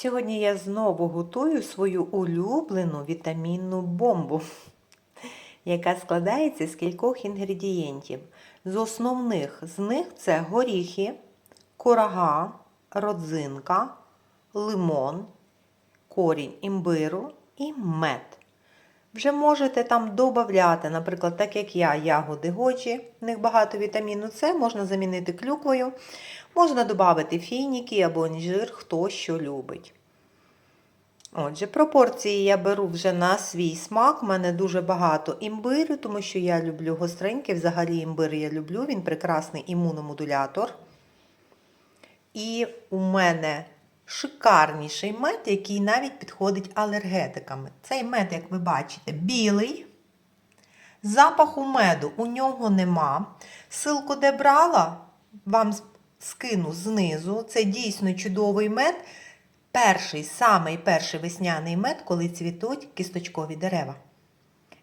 Сьогодні я знову готую свою улюблену вітамінну бомбу, яка складається з кількох інгредієнтів. З основних з них це горіхи, курага, родзинка, лимон, корінь імбиру і мед. Вже можете там додати, наприклад, так як я, ягоди годжі, в них багато вітаміну С, можна замінити клюквою, можна додати фініки або інжир, хто що любить. Отже, пропорції я беру вже на свій смак. У мене дуже багато імбирю, тому що я люблю гостренький. Взагалі імбир я люблю, він прекрасний імуномодулятор. І у мене шикарніший мед, який навіть підходить алергетиками. Цей мед, як ви бачите, білий. Запаху меду у нього нема. Силку, де брала, вам скину знизу. Це дійсно чудовий мед. Перший, самий перший весняний мед, коли цвітуть кісточкові дерева.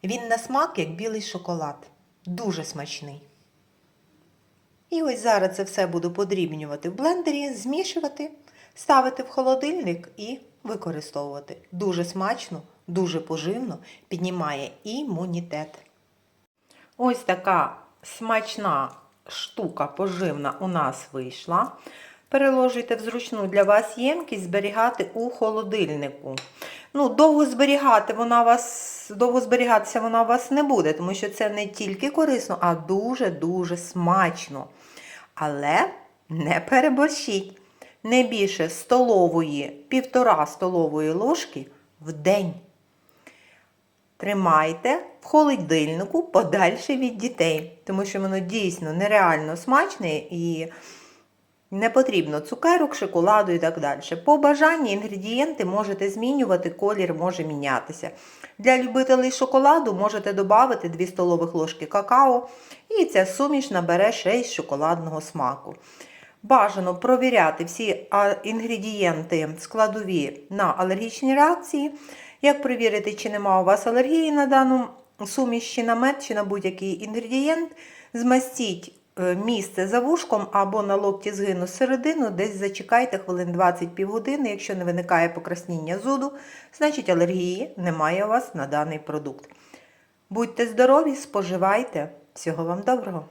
Він на смак, як білий шоколад. Дуже смачний. І ось зараз це все буду подрібнювати в блендері, змішувати, ставити в холодильник і використовувати. Дуже смачно, дуже поживно, піднімає імунітет. Ось така смачна штука поживна у нас вийшла. Переложуйте в зручну для вас ємкість, зберігати у холодильнику. Ну, довго зберігати вона вас, довго зберігатися вона у вас не буде, тому що це не тільки корисно, а дуже-дуже смачно. Але не переборщіть. Не більше столової, півтора столової ложки в день. Тримайте в холодильнику подальше від дітей, тому що воно дійсно нереально смачне і не потрібно цукерок, шоколаду і так далі. По бажанні інгредієнти можете змінювати, колір може мінятися. Для любителей шоколаду можете додати 2 столових ложки какао, і ця суміш набере ще й шоколадного смаку. Бажано провіряти всі інгредієнти складові на алергічні реакції. Як перевірити, чи нема у вас алергії на дану суміш, чи на мед, чи на будь-який інгредієнт, змастіть місце за вушком або на локті згину середину, десь зачекайте хвилин 20 півгодини. Якщо не виникає покрасніння зуду, значить алергії немає у вас на даний продукт. Будьте здорові, споживайте. Всього вам доброго!